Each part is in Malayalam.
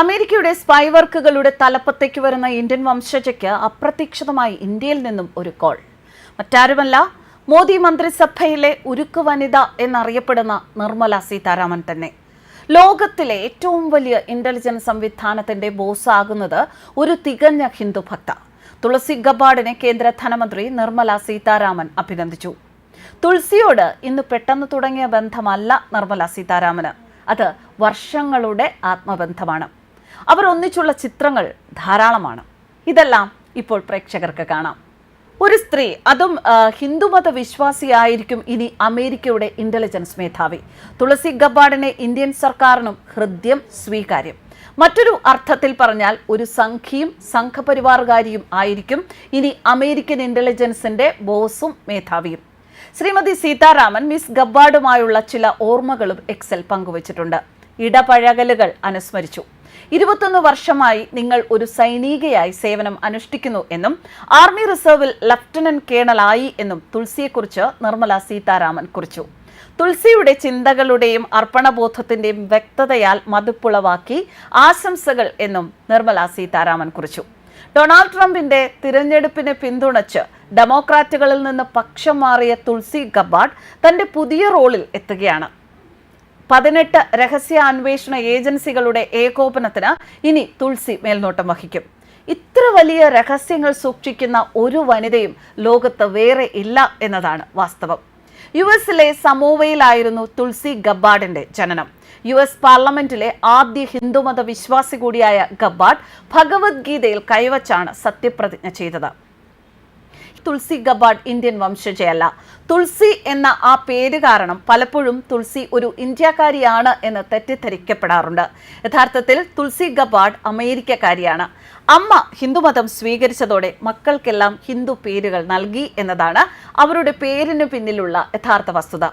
അമേരിക്കയുടെ സ്പൈ വർക്കുകളുടെ തലപ്പത്തേക്ക് വരുന്ന ഇന്ത്യൻ വംശജയ്ക്ക് അപ്രതീക്ഷിതമായി ഇന്ത്യയിൽ നിന്നും ഒരു കോൾ മറ്റാരുമല്ല മോദി മന്ത്രിസഭയിലെ ഉരുക്ക് വനിത എന്നറിയപ്പെടുന്ന നിർമ്മല സീതാരാമൻ തന്നെ. ലോകത്തിലെ ഏറ്റവും വലിയ ഇന്റലിജൻസ് സംവിധാനത്തിന്റെ ബോസാകുന്നത് ഒരു തികഞ്ഞ ഹിന്ദു ഭക്ത. തുളസി ഗബാഡിനെ കേന്ദ്ര ധനമന്ത്രി നിർമ്മല സീതാരാമൻ അഭിനന്ദിച്ചു. തുളസിയോട് ഇന്ന് പെട്ടെന്ന് തുടങ്ങിയ ബന്ധമല്ല നിർമ്മല സീതാരാമന്. അത് വർഷങ്ങളുടെ ആത്മബന്ധമാണ്. അവർ ഒന്നിച്ചുള്ള ചിത്രങ്ങൾ ധാരാളമാണ്. ഇതെല്ലാം ഇപ്പോൾ പ്രേക്ഷകർക്ക് കാണാം. ഒരു സ്ത്രീ അതും ഹിന്ദുമത വിശ്വാസിയായിരിക്കും ഇനി അമേരിക്കയുടെ ഇന്റലിജൻസ് മേധാവി. തുളസി ഗബ്ബാർഡിനെ ഇന്ത്യൻ സർക്കാരിനും ഹൃദ്യം സ്വീകാര്യം. മറ്റൊരു അർത്ഥത്തിൽ പറഞ്ഞാൽ ഒരു സംഘിയും സംഘപരിവാറുകാരിയും ആയിരിക്കും ഇനി അമേരിക്കൻ ഇന്റലിജൻസിന്റെ ബോസും മേധാവിയും. ശ്രീമതി സീതാരാമൻ മിസ് ഗബ്ബാർഡുമായുള്ള ചില ഓർമ്മകളും എക്സൽ പങ്കുവച്ചിട്ടുണ്ട്. ഇടപഴകലുകൾ അനുസ്മരിച്ചു. ഇരുപത്തൊന്ന് വർഷമായി നിങ്ങൾ ഒരു സൈനികയായി സേവനം അനുഷ്ഠിക്കുന്നു എന്നും ആർമി റിസർവിൽ ലഫ്റ്റനന്റ് കേണലായി എന്നും തുൾസിയെക്കുറിച്ച് നിർമ്മല സീതാരാമൻ കുറിച്ചു. തുൾസിയുടെ ചിന്തകളുടെയും അർപ്പണബോധത്തിന്റെയും വ്യക്തതയാൽ മതിപ്പുളവാക്കി ആശംസകൾ എന്നും നിർമ്മല സീതാരാമൻ കുറിച്ചു. ഡൊണാൾഡ് ട്രംപിന്റെ തിരഞ്ഞെടുപ്പിനെ പിന്തുണച്ച് ഡെമോക്രാറ്റുകളിൽ നിന്ന് പക്ഷം മാറിയ തുൾസി ഗബാഡ് തന്റെ പുതിയ റോളിൽ എത്തുകയാണ്. പതിനെട്ട് രഹസ്യ അന്വേഷണ ഏജൻസികളുടെ ഏകോപനത്തിന് ഇനി തുൾസി മേൽനോട്ടം വഹിക്കും. ഇത്ര വലിയ രഹസ്യങ്ങൾ സൂക്ഷിക്കുന്ന ഒരു വനിതയും ലോകത്ത് വേറെ ഇല്ല എന്നതാണ് വാസ്തവം. യു എസിലെ സമോവയിലായിരുന്നു തുൾസി ഗബ്ബാർഡിന്റെ ജനനം. യു എസ് പാർലമെന്റിലെ ആദ്യ ഹിന്ദുമത വിശ്വാസി കൂടിയായ ഗബ്ബാർഡ് ഭഗവത്ഗീതയിൽ കൈവച്ചാണ് സത്യപ്രതിജ്ഞ ചെയ്തത്. തുളസി ഗബാഡ് ഇന്ത്യൻ വംശജയല്ല. തുൾസി എന്ന ആ പേര് കാരണം പലപ്പോഴും തുൾസി ഒരു ഇന്ത്യക്കാരിയാണ് എന്ന് തെറ്റിദ്ധരിക്കപ്പെടാറുണ്ട്. യഥാർത്ഥത്തിൽ തുൾസി ഗബാഡ് അമേരിക്കക്കാരിയാണ്. അമ്മ ഹിന്ദുമതം സ്വീകരിച്ചതോടെ മക്കൾക്കെല്ലാം ഹിന്ദു പേരുകൾ നൽകി എന്നതാണ് അവരുടെ പേരിന് പിന്നിലുള്ള യഥാർത്ഥ വസ്തുത.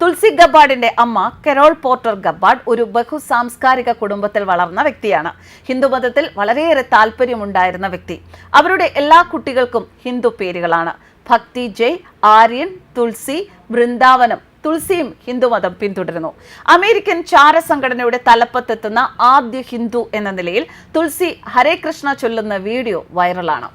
തുൾസി ഗബ്ബാഡിന്റെ അമ്മ കെറോൾ പോർട്ടർ ഗബ്ബാഡ് ഒരു ബഹു സാംസ്കാരിക കുടുംബത്തിൽ വളർന്ന വ്യക്തിയാണ്. ഹിന്ദുമതത്തിൽ വളരെയേറെ താല്പര്യമുണ്ടായിരുന്ന വ്യക്തി. അവരുടെ എല്ലാ കുട്ടികൾക്കും ഹിന്ദു പേരുകളാണ്. ഭക്തി ജയ് ആര്യൻ തുൾസി വൃന്ദാവനം തുളസിയും ഹിന്ദുമതം പിന്തുടരുന്നു. അമേരിക്കൻ ചാര സംഘടനയുടെ തലപ്പത്തെത്തുന്ന ആദ്യ ഹിന്ദു എന്ന നിലയിൽ തുളസി ഹരേ കൃഷ്ണ ചൊല്ലുന്ന വീഡിയോ വൈറലാണ്.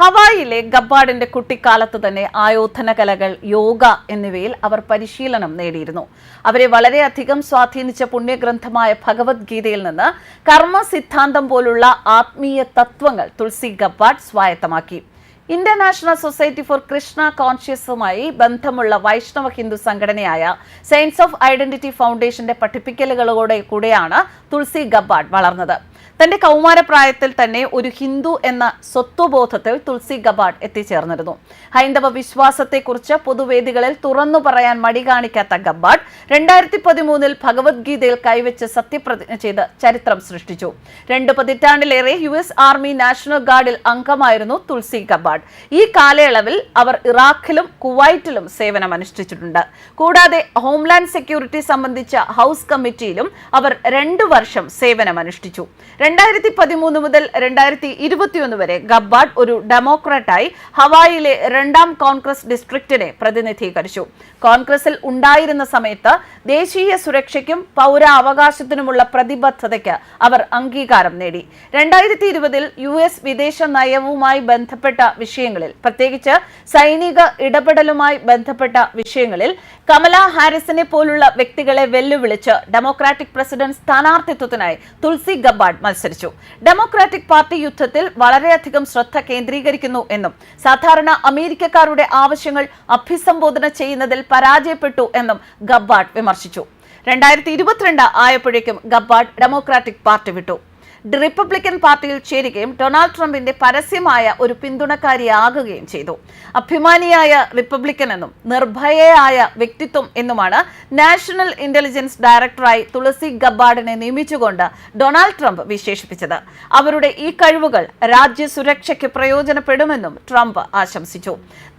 ഹവായിലെ ഗബ്ബാഡിന്റെ കുട്ടിക്കാലത്ത് തന്നെ ആയോധന കലകൾ യോഗ എന്നിവയിൽ അവർ പരിശീലനം നേടിയിരുന്നു. അവരെ വളരെയധികം സ്വാധീനിച്ച പുണ്യഗ്രന്ഥമായ ഭഗവത്ഗീതയിൽ നിന്ന് കർമ്മ സിദ്ധാന്തം പോലുള്ള ആത്മീയ തത്വങ്ങൾ തുളസി ഗബ്ബാഡ് സ്വായത്തമാക്കി. ഇന്റർനാഷണൽ സൊസൈറ്റി ഫോർ കൃഷ്ണ കോൺഷ്യസുമായി ബന്ധമുള്ള വൈഷ്ണവ ഹിന്ദു സംഘടനയായ സയൻസ് ഓഫ് ഐഡന്റിറ്റി ഫൗണ്ടേഷന്റെ പഠിപ്പിക്കലുകളോടെ കൂടെയാണ് തുളസി ഗബ്ബാഡ് വളർന്നത്. തന്റെ കൗമാരപ്രായത്തിൽ തന്നെ ഒരു ഹിന്ദു എന്ന സ്വത്വബോധത്തിൽ തുളസി ഗബാഡ് എത്തിച്ചേർന്നിരുന്നു. ഹൈന്ദവ വിശ്വാസത്തെക്കുറിച്ച് പൊതുവേദികളിൽ തുറന്നു പറയാൻ മടി കാണിക്കാത്ത ഗബ്ബാഡ് രണ്ടായിരത്തി പതിമൂന്നിൽ ഭഗവത്ഗീതയിൽ കൈവച്ച് സത്യപ്രതിജ്ഞ ചെയ്ത് ചരിത്രം സൃഷ്ടിച്ചു. രണ്ട് പതിറ്റാണ്ടിലേറെ യു എസ് ആർമി നാഷണൽ ഗാർഡിൽ അംഗമായിരുന്നു തുളസി ഗബ്ബാഡ് ഈ കാലയളവിൽ അവർ ഇറാഖിലും കുവൈറ്റിലും സേവനം അനുഷ്ഠിച്ചിട്ടുണ്ട്. കൂടാതെ ഹോംലാൻഡ് സെക്യൂരിറ്റി സംബന്ധിച്ച ഹൗസ് കമ്മിറ്റിയിലും അവർ രണ്ടു വർഷം സേവനം അനുഷ്ഠിച്ചു. രണ്ടായിരത്തി പതിമൂന്ന് മുതൽ രണ്ടായിരത്തി ഇരുപത്തിയൊന്ന് വരെ ഗബ്ബാർഡ് ഒരു ഡെമോക്രാറ്റായി ഹവായിലെ രണ്ടാം കോൺഗ്രസ് ഡിസ്ട്രിക്റ്റിനെ പ്രതിനിധീകരിച്ചു. കോൺഗ്രസിൽ ഉണ്ടായിരുന്ന സമയത്ത് ദേശീയ സുരക്ഷയ്ക്കും പൗരാവകാശത്തിനുമുള്ള പ്രതിബദ്ധതയ്ക്ക് അവർ അംഗീകാരം നേടി. രണ്ടായിരത്തി ഇരുപതിൽ യു എസ് വിദേശ നയവുമായി ബന്ധപ്പെട്ട വിഷയങ്ങളിൽ പ്രത്യേകിച്ച് സൈനിക ഇടപെടലുമായി ബന്ധപ്പെട്ട വിഷയങ്ങളിൽ കമല ഹാരിസിനെ പോലുള്ള വ്യക്തികളെ വെല്ലുവിളിച്ച് ഡെമോക്രാറ്റിക് പ്രസിഡന്റ് സ്ഥാനാർത്ഥിത്വത്തിനായി തുൾസി ഗബ്ബാർഡ് മത്സരിച്ചു. ഡെമോക്രാറ്റിക് പാർട്ടി യുദ്ധത്തിൽ വളരെയധികം ശ്രദ്ധ കേന്ദ്രീകരിക്കുന്നു എന്നും സാധാരണ അമേരിക്കക്കാരുടെ ആവശ്യങ്ങൾ അഭിസംബോധന ചെയ്യുന്നതിൽ പരാജയപ്പെട്ടു എന്നും ഗബ്ബാർഡ് വിമർശിച്ചു. രണ്ടായിരത്തി ഇരുപത്തിരണ്ട് ആയപ്പോഴേക്കും ഗബ്ബാർഡ് ഡെമോക്രാറ്റിക് പാർട്ടി വിട്ടു. റിപ്പബ്ലിക്കൻ പാർട്ടിയിൽ ചേരുകയും ഡൊണാൾഡ് ട്രംപിന്റെ പരസ്യമായ ഒരു പിന്തുണക്കാരിയാകുകയും ചെയ്തു. അഭിമാനിയായ റിപ്പബ്ലിക്കൻ എന്നും നിർഭയയായ വ്യക്തിത്വം എന്നുമാണ് നാഷണൽ ഇന്റലിജൻസ് ഡയറക്ടറായി തുളസി ഗബ്ബാർഡിനെ നിയമിച്ചുകൊണ്ട് ഡൊണാൾഡ് ട്രംപ് വിശേഷിപ്പിച്ചത്. അവരുടെ ഈ കഴിവുകൾ രാജ്യ സുരക്ഷയ്ക്ക് പ്രയോജനപ്പെടുമെന്നും ട്രംപ് ആശംസിച്ചു.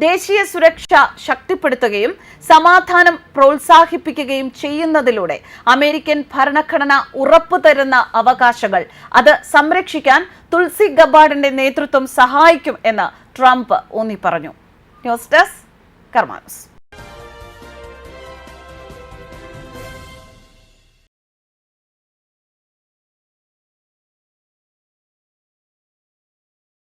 ദേശീയ സുരക്ഷ ശക്തിപ്പെടുത്തുകയും സമാധാനം പ്രോത്സാഹിപ്പിക്കുകയും ചെയ്യുന്നതിലൂടെ അമേരിക്കൻ ഭരണഘടന ഉറപ്പു തരുന്ന അവകാശങ്ങൾ അത് സംരക്ഷിക്കാൻ തുൾസി ഗബ്ബാർഡിന്റെ നേതൃത്വം സഹായിക്കും എന്ന് ട്രംപ് ഊന്നി പറഞ്ഞു ന്യൂസ് ഡെസ്ക് കർമാനസ്.